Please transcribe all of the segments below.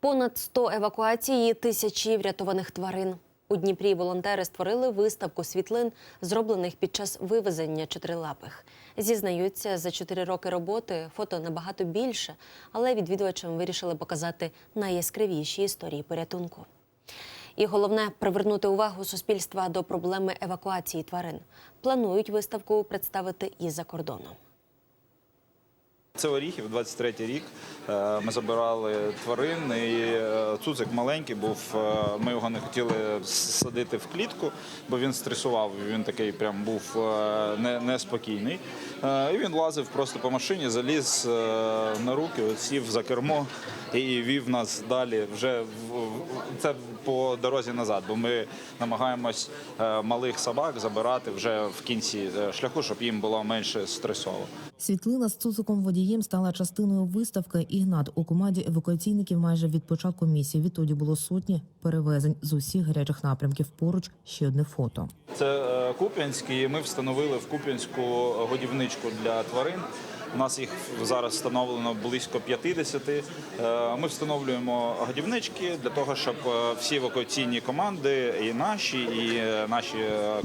Понад 100 евакуацій тисячі врятованих тварин. У Дніпрі волонтери створили виставку світлин, зроблених під час вивезення чотирилапих. Зізнаються, за чотири роки роботи фото набагато більше, але відвідувачам вирішили показати найяскравіші історії порятунку. І головне привернути увагу суспільства до проблеми евакуації тварин. Планують виставку представити і за кордоном. Це Оріхів, 23-й рік. Е, Ми забирали тварин, і е, цуцик маленький був. е, Ми його не хотіли садити в клітку, бо він стресував. Він такий прям був неспокійний. І він лазив просто по машині, заліз на руки, сів за кермо і вів нас далі. Вже це по дорозі назад, бо ми намагаємось малих собак забирати вже в кінці шляху, щоб їм було менше стресово. Світлина з цуциком водієм стала частиною виставки. Ігнат у команді евакуаційників майже від початку місії. Відтоді було сотні перевезень з усіх гарячих напрямків. Поруч ще одне фото. Це е, Куп'янський. Ми встановили в Куп'янську годівничку для тварин. У нас їх зараз встановлено близько 50. Е, Ми встановлюємо годівнички для того, щоб е, всі евакуаційні команди, і наші, і е, наші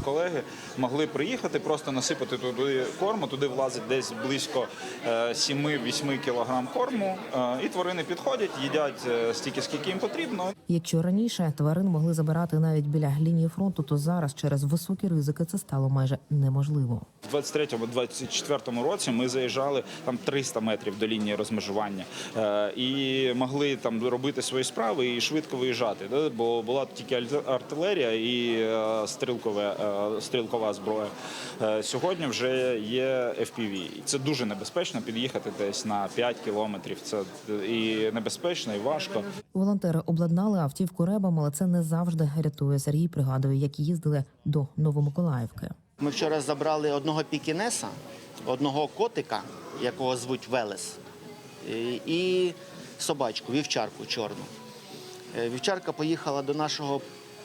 колеги могли приїхати, просто насипати туди корму. Туди влазить десь близько е, 7-8 кілограм корму. І тварини підходять, їдять стільки, скільки їм потрібно. Якщо раніше тварин могли забирати навіть біля лінії фронту, то зараз через високі ризики це стало майже неможливо. В 23-24 році ми заїжджали там 300 метрів до лінії розмежування е, і могли там робити свої справи і швидко виїжджати. да, Бо була тільки артилерія і е, стрілкове, е, стрілкова зброя. Е, Сьогодні вже є FPV. Це дуже небезпечно під'їхати десь на 5 кілометрів. Це і небезпечно, і важко. Волонтери обладнали автівку ребом, але це не завжди рятує. Сергій пригадує, як їздили до Новомиколаївки. Ми вчора забрали одного пікінеса, одного котика, якого звуть Велес, і- собачку, вівчарку чорну. Е, Вівчарка поїхала до нашого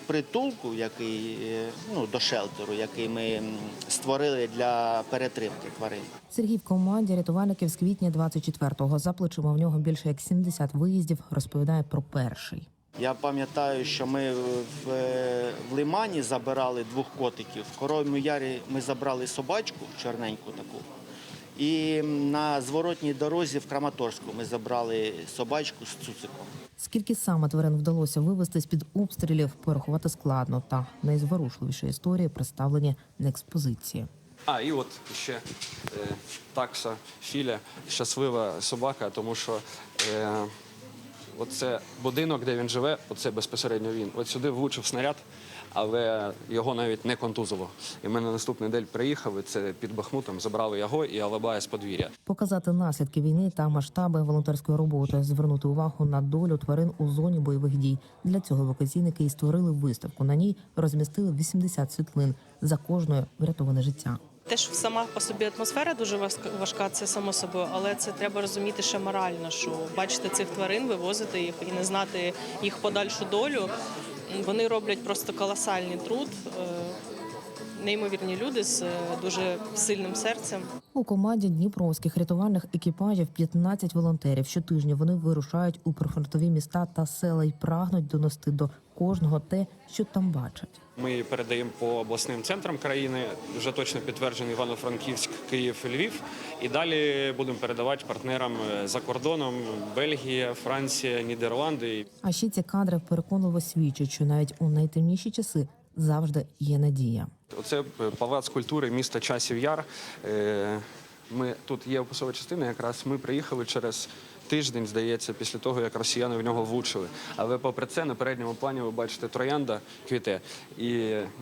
притулку, який, е, ну, до шелтеру, який ми створили для перетримки тварин. Сергій в команді рятувальників з квітня 24-го. За плечима в нього більше як 70 виїздів. Розповідає про перший. Я пам'ятаю, що ми в, в Лимані забирали двох котиків. В Коровому ярі ми забрали собачку чорненьку таку. І на зворотній дорозі в Краматорську ми забрали собачку з цуциком. Скільки саме тварин вдалося вивезти з під обстрілів, порахувати складно. Та найзворушливіші історії представлені на експозиції. А, і от ще е, такса Філя, щаслива собака, тому що е, оце будинок, де він живе, оце безпосередньо він. От сюди влучив снаряд, але його навіть не контузило. І ми на наступний день приїхали, це під Бахмутом, забрали його і Алабая з подвір'я. Показати наслідки війни та масштаби волонтерської роботи, звернути увагу на долю тварин у зоні бойових дій. Для цього евакуаційники і створили виставку. На ній розмістили 80 світлин за кожною врятоване життя. Те, що сама по собі атмосфера дуже важка- це само собою, але це треба розуміти ще морально, що бачити цих тварин, вивозити їх і не знати їх подальшу долю. Вони роблять просто колосальний труд. Неймовірні люди з е, дуже сильним серцем. У команді дніпровських рятувальних екіпажів 15 волонтерів. Щотижня вони вирушають у прифронтові міста та села і прагнуть донести до кожного те, що там бачать. Ми передаємо по обласним центрам країни, вже точно підтверджений Івано-Франківськ, Київ, Львів. І далі будемо передавати партнерам е, за кордоном Бельгія, Франція, Нідерланди. А ще ці кадри переконливо свідчать, що навіть у найтемніші часи завжди є надія. Оце е, палац культури міста Часів Яр. Е, Ми тут є описова частина. Якраз ми приїхали через тиждень, здається, після того, як росіяни в нього влучили. Але попри це на передньому плані ви бачите троянда квіте. І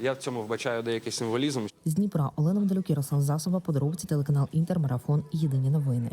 я в цьому вбачаю деякий символізм. З Дніпра Олена Вдалюк, Ярослав Засоба, подробиці телеканал Інтер, марафон. Єдині новини.